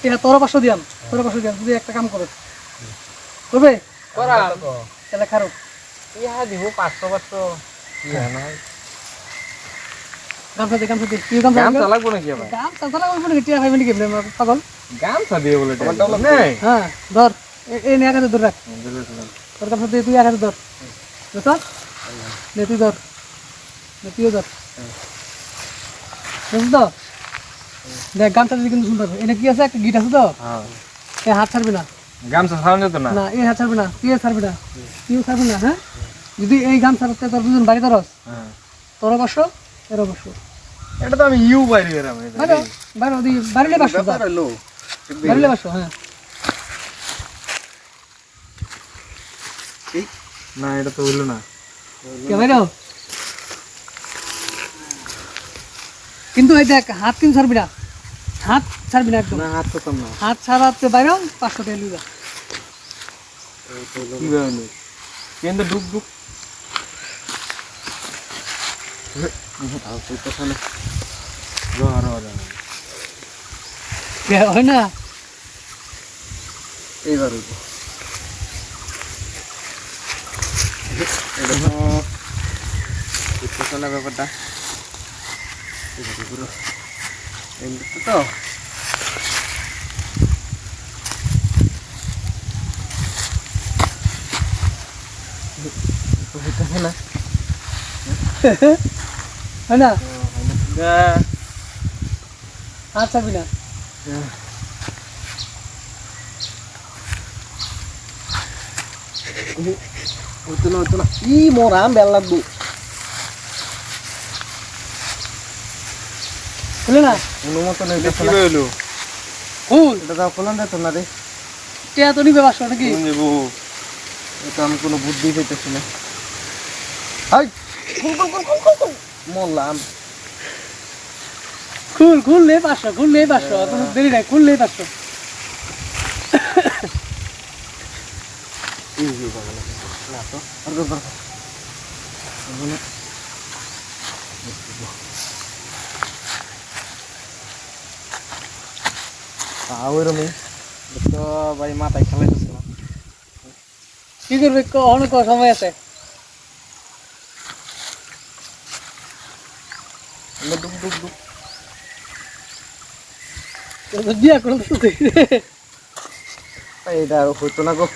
টিয়া তোর পাঁচশো দিয়াম তোর পাঁচশো দিয়াম যদি একটা কাম করে। করবে করা তাহলে খারো। ইহা দিব পাঁচশো পাঁচশো। ইহা নাই গামছা দে গামছা দে। তুই গামছা গাম দে। নাকি আবার? গামছা চালা করব নাকি? টিয়া খাইবে নাকি? পাগল। গামছা দিয়ে বলে নেই। হ্যাঁ ধর। এই নিয়ে এক হাতে ধর রাখ। তোর গামছা দিয়ে তুই এক ধর। বুঝছ নে তুই ধর। নে তুইও ধর। বুঝছ তো? দেখ গামছা দিদি কিন্তু সুন্দর এটা কি আছে? একটা গিট আছে তো? হ্যাঁ। এ হাত ছাড়বি না। গামছা ছাড়ানো যেত না? না এ হাত ছাড়বি না তুই ছাড়বি না তুইও ছাড়বি না হ্যাঁ? যদি এই গামছা তোর দুজন বাড়ি ধরস হ্যাঁ। তোর অবশ্য এর অবশ্য এটা তো আমি ইউ বাইরে গেলাম বাইরে বাইরে বাসো বাসো হ্যাঁ। না এটা তো হইল না। কে বাইরে? কিন্তু এই দেখ হাত কিন্তু ছাড়বি না। হাত ছাড়বি না একদম না হাত তো না হাত ছাড়াতে বাইরে পাঁচশো টাকা লিবা কি হইল কিন্তু ডুব ডুব কে হয় না এইবার ব্যাপারটা পুরো এমনি তো বুঝতেছে না হয় না হ্যাঁ হাত ছাড়বি না হতো না হতো না ই মোরাম বেল লাগবো খুলে না? অনুমত নেই কি হইল ফুল। এটা তো খোলন যেত না রে। টিয়া তো নিবে পাঁচশো নাকি? নেব। এটা আমি কোনো বুদ্ধি পেতেছি না। হাই। মরলাম। খুল খুললে পাঁচশো খুললে পাঁচশো কোনো দেরি নাই খুললে পাঁচশো এই যে বাবা না তো। আর তো ভাই মাথায় খেলাইতেছে না। কি করবে অনেক সময় আছে। ডুব ডুব ডুব এটা হইতো না গো।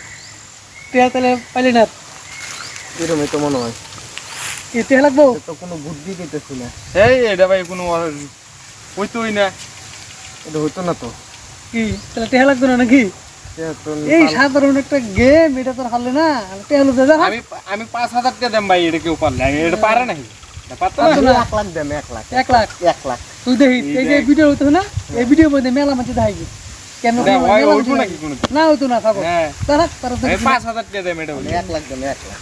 টিয়া তাহলে পাইলি না। এরমই তো মনে হয়। লাগবো? তো কোনো বুদ্ধি পেতেছি না। এই এটা ভাই কোনো হইতোই না। এটা হইতো না তো। কি? তাহলে টিয়া লাগবে না নাকি? এই সাধারণ একটা গেম এটা তোর হারলে না। টিয়া হলো দাদা আমি আমি পাঁচ হাজার টাকা দেম ভাই এটা কেউ পারলে এটা পারে নাকি? এটা পারতো পারতো না। না। এক লাখ দেম এক লাখ। এক লাখ। এক লাখ। তুই দেখি এই যে ভিডিও হতো না এই ভিডিও মধ্যে মেলা মাঝে দেখাইবি কেন হয়, না হইতো না থাকো। হ্যাঁ। তারা তারা পাঁচ হাজার টাকা দেম এটা বলি। এক লাখ দেন এক লাখ।